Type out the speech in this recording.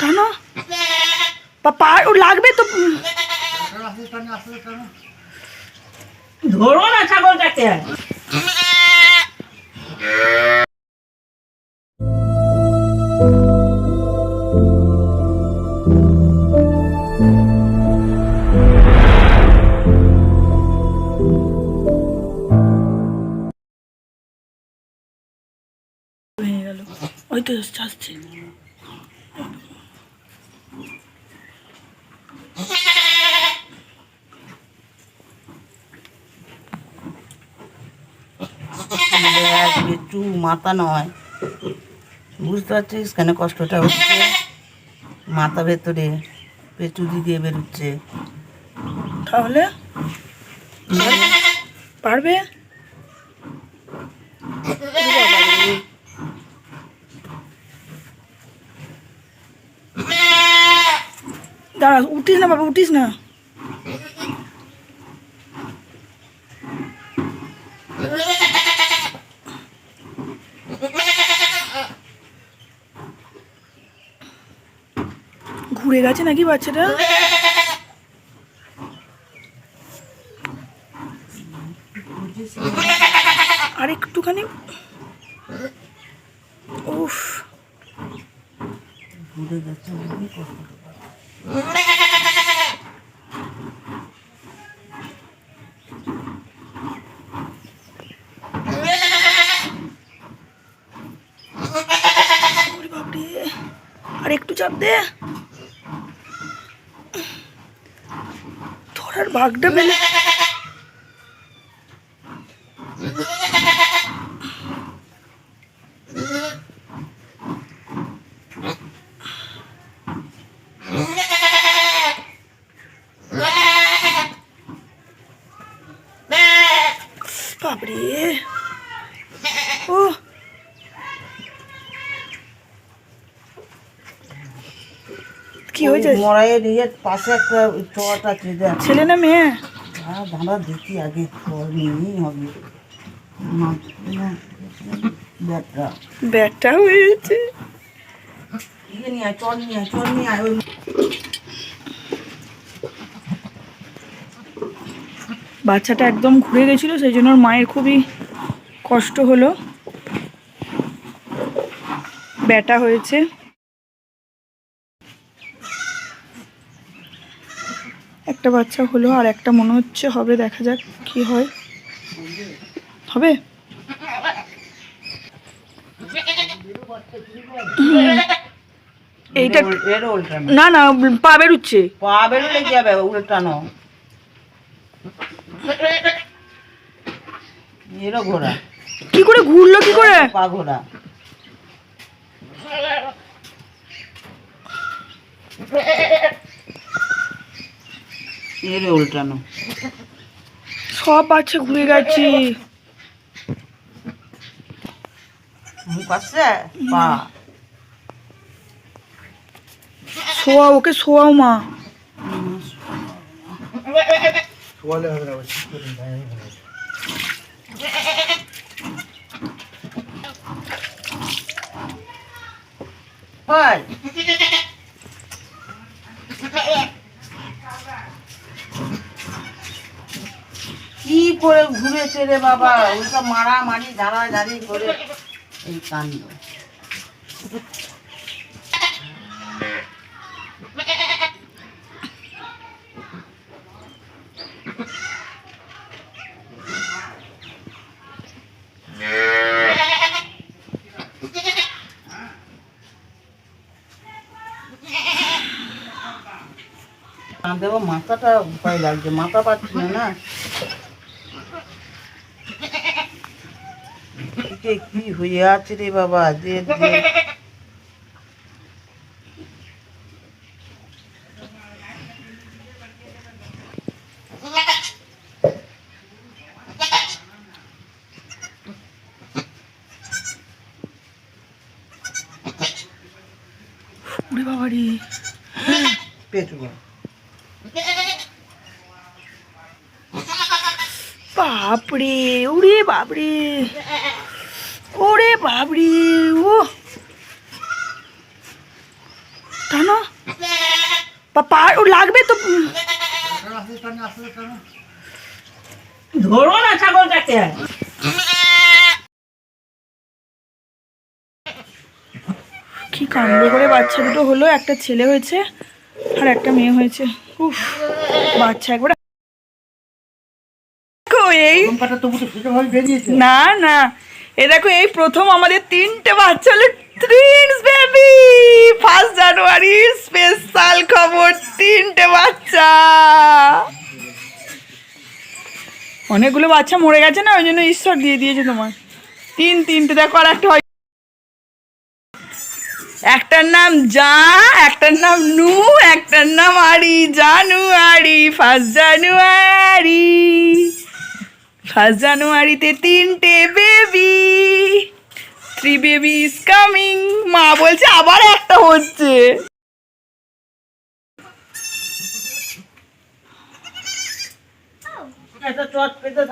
টানো বা পা ও লাগবে তো উম, ধরো না ছাগলটাকে ভেঙে গেল ওই তো আসছে একটু মাথা নয়। বুঝতে পারছিস কেন কষ্টটা হচ্ছে? মাথা ভেতরে পেটুরি দিয়ে বেরোচ্ছে। তাহলে? পারবে? দাঁড়া, উঠিস না বাবা, উঠিস না। ঘুরে গেছে নাকি বাচ্চাটা? আর একটুখানি। উফ। আর একটু চাপ দে। ধরার ভাগটা পেলে বাপরে ও হয়েছে? পাশে একটা চট আছে ছেলে না মেয়ে? আর দাঁড়া দেখি আগে নিয়েই হবে। ব্যাগটা। হয়েছে। ইয়ে নিয়ে আয় চল নিয়ে আয় চল নিয়ে আয় ওই বাচ্চাটা একদম ঘুরে গেছিল সেই জন্য ওর মায়ের খুবই কষ্ট হলো। ব্যাটা হয়েছে। একটা বাচ্চা হলো আর একটা মনে হচ্ছে হবে দেখা যাক কি হয়। হবে? এইটা না না পা বেরুচ্ছে। পা বেরোলে কি হবে? উল্টানো এরও ঘোড়া। কি করে ঘুরলো কি করে? পা ঘোড়া। এর উল্টানো। সব বাচ্চা ঘুরে গেছে। মুখ শোয়া ওকে শোয়াও মা। হয় কি করে ঘুরে রে বাবা। ওইসব মারামারি, ঝাড়াঝাড়ি করে এই দেবো মাথাটা উপায় লাগছে, মাথা পাচ্ছি না না। এদিকে কি হয়ে আছে রে বাবা? যে বাবারি। পেটুয়া বাপরে ওরে বাপরে। ওরে বাবরি ও লাগবে তো ধরো না ছাগলটাকে। কি কাণ্ড করে বাচ্চা দুটো হলো একটা ছেলে হয়েছে আর একটা মেয়ে হয়েছে। উফ বাচ্চা একবার না না এ দেখো, এই প্রথম আমাদের তিনটে বাচ্চা হলো twins baby first January special খবর, তিনটে বাচ্চা! অনেকগুলো বাচ্চা মরে গেছে না, ওই জন্য ঈশ্বর দিয়ে দিয়েছে তোমার তিন, তিনটে, দেখো, আর একটা হয়। একটার নাম যা একটার নাম নু, একটার নাম আরি, জানুয়ারি ফার্স্ট জানুয়ারি ফার্স্ট জানুয়ারিতে তিনটে baby three baby is coming মা বলছে, আবার একটা হচ্ছে। এটা চট পেতে